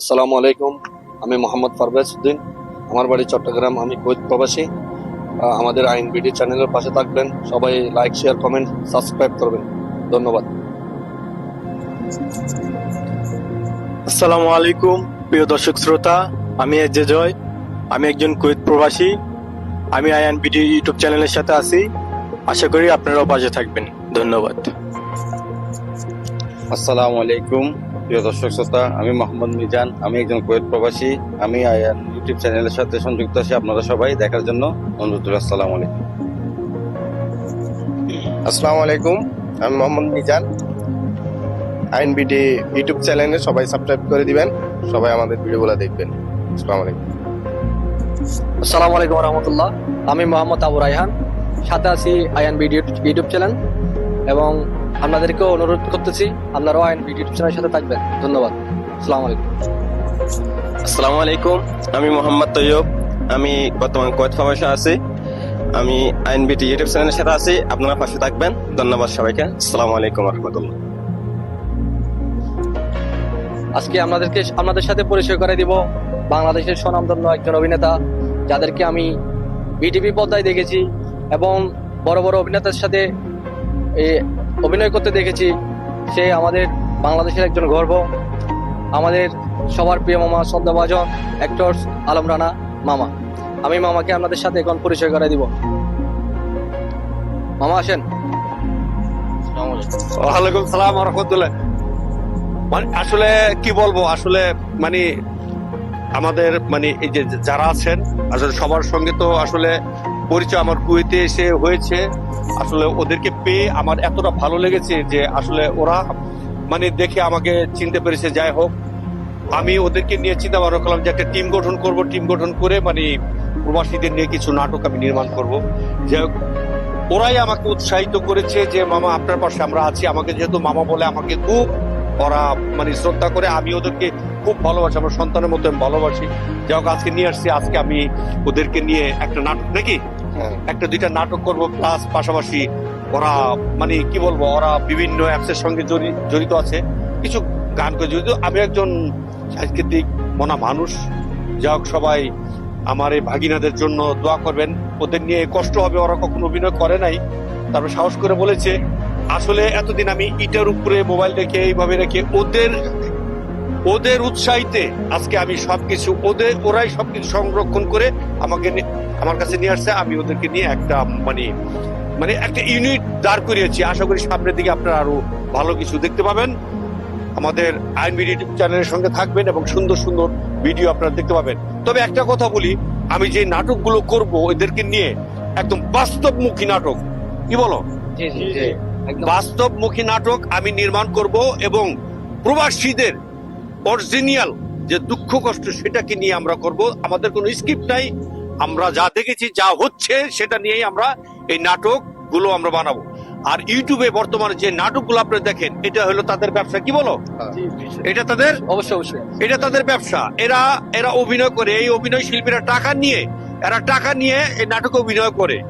আসসালামু আলাইকুম। আমি মোহাম্মদ পারভেজ উদ্দিন। আমার বাড়ি চট্টগ্রাম। আমি কুয়েত প্রবাসী। আমাদের আইন বিডি চ্যানেলের পাশে থাকবেন। সবাই লাইক শেয়ার কমেন্ট সাবস্ক্রাইব করবেন। ধন্যবাদ। আসসালামু আলাইকুম প্রিয় দর্শক শ্রোতা। আমি এজে জয়। আমি একজন কুয়েত প্রবাসী। আমি আয়ান বিডি ইউটিউব চ্যানেলের সাথে আছি। আশা করি আপনারাও পাশে থাকবেন। ধন্যবাদ। আসসালামু আলাইকুম। প্রিয় দর্শক শ্রোতা আমি মোহাম্মদ মিজান আমি একজন কুয়েত প্রবাসী আমি আয়ান ইউটিউব চ্যানেলের সাথে সংযুক্ত আছি আপনারা সবাই দেখার জন্য অনুরোধ রইল। আসসালামু আলাইকুম। আসসালামু আলাইকুম আমি মোহাম্মদ মিজান। আইন বিডি ইউটিউব চ্যানেলে সবাই সাবস্ক্রাইব করে দিবেন সবাই আমাদের ভিডিওগুলো দেখবেন। আসসালামু আলাইকুম। আসসালামু আলাইকুম রহমতুল্লাহ। আমি মোহাম্মদ আবু রায়হান সাথে আছি ভিডিও ইউটিউব চ্যানেল এবং আপনাদেরকে অনুরোধ করতেছি আপনারাও ভিডিও ইউটিউব চ্যানেলের সাথে থাকবেন। ধন্যবাদ। আসসালামু আলাইকুম। আসসালামু আলাইকুম। আমি মোহাম্মদ তৈয়ব। আমি বর্তমান কোয়েত প্রবাসে আছি। আমি আইন বিটি ইউটিউব চ্যানেলের সাথে আছি। আপনারা পাশে থাকবেন। ধন্যবাদ সবাইকে। আসসালামু আলাইকুম রহমতুল্লাহ। আজকে আপনাদেরকে আপনাদের সাথে পরিচয় করে দিব বাংলাদেশের স্বনামধন্য একজন অভিনেতা যাদেরকে আমি বিটিভি পর্দায় দেখেছি এবং বড় বড় অভিনেতার সাথে অভিনয় করতে দেখেছি। সে আমাদের বাংলাদেশের একজন গর্ব। আমাদের সবার প্রিয় মামা সন্দেহভাজন অ্যাক্টরস আলম রানা, মামা। আমি মামাকে আপনাদের সাথে এখন পরিচয় করে দিব। মামা আসেন। ওয়ালাইকুম সালাম রহমতুল্লাহ। মানে আসলে কি বলব, আসলে মানে আমাদের মানে এই যে যারা আছেন, আসলে সবার সঙ্গে তো আসলে পরিচয় আমার কুয়েতে এসে হয়েছে। আসলে ওদেরকে পেয়ে আমার এতটা ভালো লেগেছে যে আসলে ওরা মানে দেখে আমাকে চিনতে পেরেছে। যাই হোক, আমি ওদেরকে নিয়ে চিন্তা ভাবনা করলাম যে একটা টিম গঠন করব। টিম গঠন করে মানে প্রবাসীদের নিয়ে কিছু নাটক আমি নির্মাণ করব। যাই হোক, ওরাই আমাকে উৎসাহিত করেছে যে, মামা, আপনার পাশে আমরা আছি। আমাকে যেহেতু মামা বলে আমাকে খুব ওরা মানে শ্রদ্ধা করে, আমি ওদেরকে খুব ভালোবাসি। আমার সন্তানের মতো আমি ভালোবাসি। যাই হোক, আজকে নিয়ে আসছি। আজকে আমি ওদেরকে নিয়ে একটা নাটক, নাকি। একটা দুইটা নাটক করব প্লাস পাশাপাশি ওরা মানে কি বলব, ওরা বিভিন্ন অ্যাপসের সঙ্গে জড়ি- জড়িত আছে। কিছু গান করে জড়িত। আমি একজন সাংস্কৃতিক মনা মানুষ। যা হোক, সবাই আমার এই ভাগিনাদের জন্য দোয়া করবেন। ওদের নিয়ে কষ্ট হবে, ওরা কখনো অভিনয় করে নাই। তারপরে সাহস করে বলেছে, আসলে এতদিন আমি ইটার উপরে মোবাইল রেখে, এইভাবে রেখে ওদের ওদের উৎসাহিতে আজকে আমি সবকিছু ওদের ওরাই সবকিছু সংরক্ষণ করে আমাকে আমার কাছে নিয়ে আসছে। আমি ওদেরকে নিয়ে একটা মানে মানে একটা ইউনিট দাঁড় করিয়েছি। আশা করি সামনের দিকে আপনারা আরও ভালো কিছু দেখতে পাবেন। আমাদের আইন মিডিয়া ইউটিউব চ্যানেলের সঙ্গে থাকবেন এবং সুন্দর সুন্দর ভিডিও আপনারা দেখতে পাবেন। তবে একটা কথা বলি আমি যে নাটকগুলো করব এদেরকে নিয়ে একদম বাস্তবমুখী নাটক। কি বলো? বাস্তবমুখী নাটক আমি নির্মাণ করব এবং প্রবাসীদের অরিজিনাল যে দুঃখ কষ্ট সেটাকে নিয়ে আমরা করব আমাদের কোনো স্ক্রিপ্ট নাই। আমরা যা দেখেছি যা হচ্ছে সেটা নিয়েই আমরা এই নাটকগুলো আমরা বানাবো। আর ইউটিউবে বর্তমানে যে নাটকগুলো আপনি দেখেন এটা হলো তাদের ব্যবসা কি বলো? এটা তাদের? অবশ্যই অবশ্যই। এটা তাদের ব্যবসা। এরা এরা অভিনয় করে এই অভিনয় শিল্পীরা টাকা নিয়ে এরা টাকা নিয়ে এই নাটকে অভিনয় করে।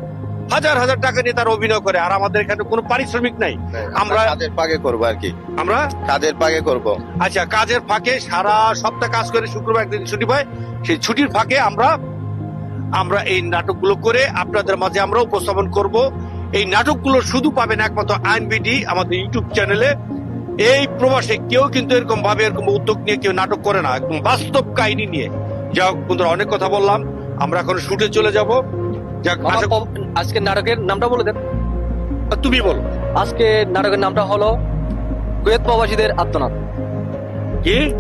হাজার হাজার টাকা নিয়ে তারা অভিনয় করে আর আমাদের এখানে কোনো পারিশ্রমিক নাই। আমরা- কাজের পাগে করব আর কি। আমরা? কাজের পাগে করব। আচ্ছা কাজের ফাঁকে সারা সপ্তাহ কাজ করে শুক্রবার একদিন ছুটি পাই সেই ছুটির ফাঁকে আমরা আমরা এই নাটকগুলো করে আপনাদের মাঝে আমরা উপস্থাপন করব। এই নাটকগুলো শুধু পাবেন একমাত্র আইনবিডি আমাদের ইউটিউব চ্যানেলে। এই প্রবাসে কেউ কিন্তু এরকম ভাবে এরকম উদ্যোগ নিয়ে কেউ নাটক করে না একদম বাস্তব কাহিনী নিয়ে। যা হোক বন্ধুরা অনেক কথা বললাম। আমরা এখন শুটে চলে যাব। আজকের নাটকের নামটা বলে দেন। তুমি বলো। আজকে নাটকের নামটা হলো কুয়েত প্রবাসীদের আত্মনাথ কি?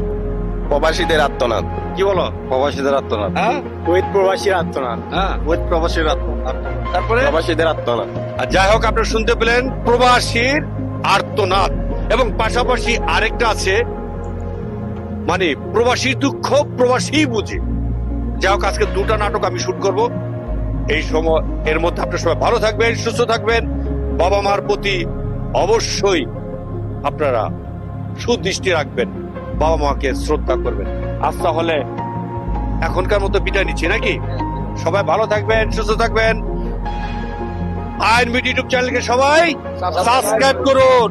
প্রবাসীদের আত্মনাদ। কি বলো? প্রবাসীদের আত্মনাথ হ্যাঁ? কুয়েত প্রবাসীর আত্মনাথ হ্যাঁ। কুয়েত প্রবাসীর আত্মনাদ। তারপরে? প্রবাসীদের আত্মনাদ। আর যাই হোক আপনারা শুনতে পেলেন প্রবাসীর আর্তনাদ এবং পাশাপাশি আরেকটা আছে মানে প্রবাসী দুঃখ প্রবাসী বুঝে। যাই হোক আজকে দুটা নাটক আমি শুট করব। এই সময় এর মধ্যে আপনার সবাই ভালো থাকবেন সুস্থ থাকবেন। বাবা মার প্রতি অবশ্যই আপনারা সুদৃষ্টি রাখবেন বাবা মাকে শ্রদ্ধা করবেন। আজ তাহলে এখনকার মতো বিদায় নিচ্ছি নাকি? সবাই ভালো থাকবেন সুস্থ থাকবেন। আইন মিডিয়া ইউটিউব চ্যানেলকে সবাই সাবস্ক্রাইব করুন।